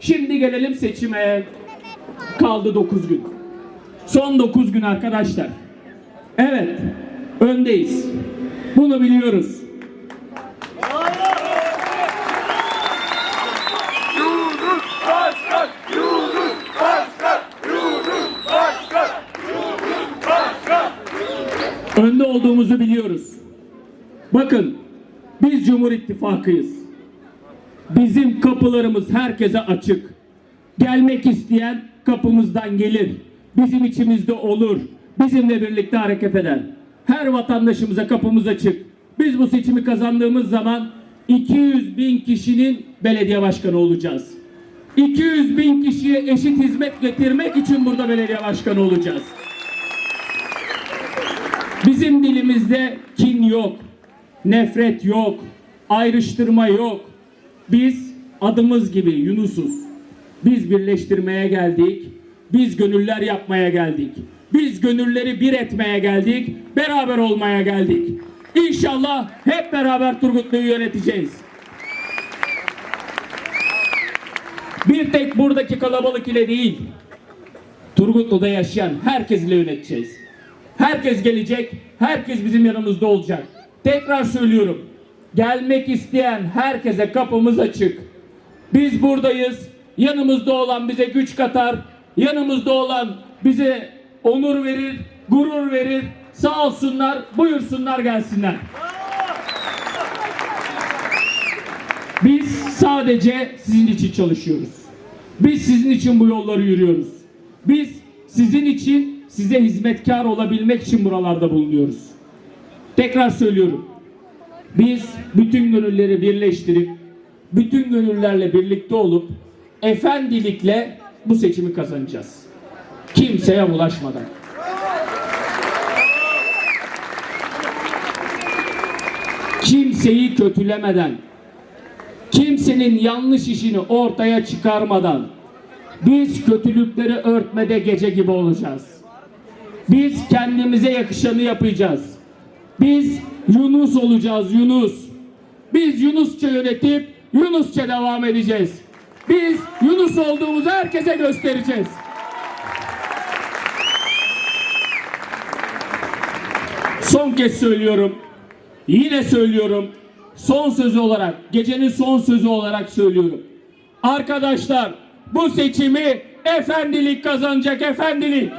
Şimdi gelelim seçime. Kaldı 9 gün. Son 9 gün arkadaşlar. Evet, öndeyiz. Bunu biliyoruz. Önde olduğumuzu biliyoruz. Bakın, biz Cumhur İttifakıyız. Bizim kapılarımız herkese açık. Gelmek isteyen kapımızdan gelir. Bizim içimizde olur. Bizimle birlikte hareket eder. Her vatandaşımıza kapımız açık. Biz bu seçimi kazandığımız zaman 200 bin kişinin belediye başkanı olacağız. 200 bin kişiye eşit hizmet getirmek için burada belediye başkanı olacağız. Bizim dilimizde kin yok, nefret yok, ayrıştırma yok. Biz adımız gibi Yunus'uz. Biz birleştirmeye geldik. Biz gönüller yapmaya geldik. Biz gönülleri bir etmeye geldik. Beraber olmaya geldik. İnşallah hep beraber Turgutlu'yu yöneteceğiz. Bir tek buradaki kalabalık ile değil, Turgutlu'da yaşayan herkes ile yöneteceğiz. Herkes gelecek, herkes bizim yanımızda olacak. Tekrar söylüyorum, gelmek isteyen herkese kapımız açık. Biz buradayız, yanımızda olan bize güç katar, yanımızda olan bize onur verir, gurur verir. Sağ olsunlar, buyursunlar gelsinler. Biz sadece sizin için çalışıyoruz. Biz sizin için bu yolları yürüyoruz. Biz sizin için size hizmetkar olabilmek için buralarda bulunuyoruz. Tekrar söylüyorum. Biz bütün gönülleri birleştirip bütün gönüllerle birlikte olup efendilikle bu seçimi kazanacağız. Kimseye bulaşmadan. Kimseyi kötülemeden, kimsenin yanlış işini ortaya çıkarmadan biz kötülükleri örtmede gece gibi olacağız. Biz kendimize yakışanı yapacağız. Biz Yunus olacağız Yunus. Biz Yunusça yönetip Yunusça devam edeceğiz. Biz Yunus olduğumuzu herkese göstereceğiz. Son kez söylüyorum. Yine söylüyorum. Son sözü olarak, gecenin son sözü olarak söylüyorum. Arkadaşlar bu seçimi efendilik kazanacak efendilik.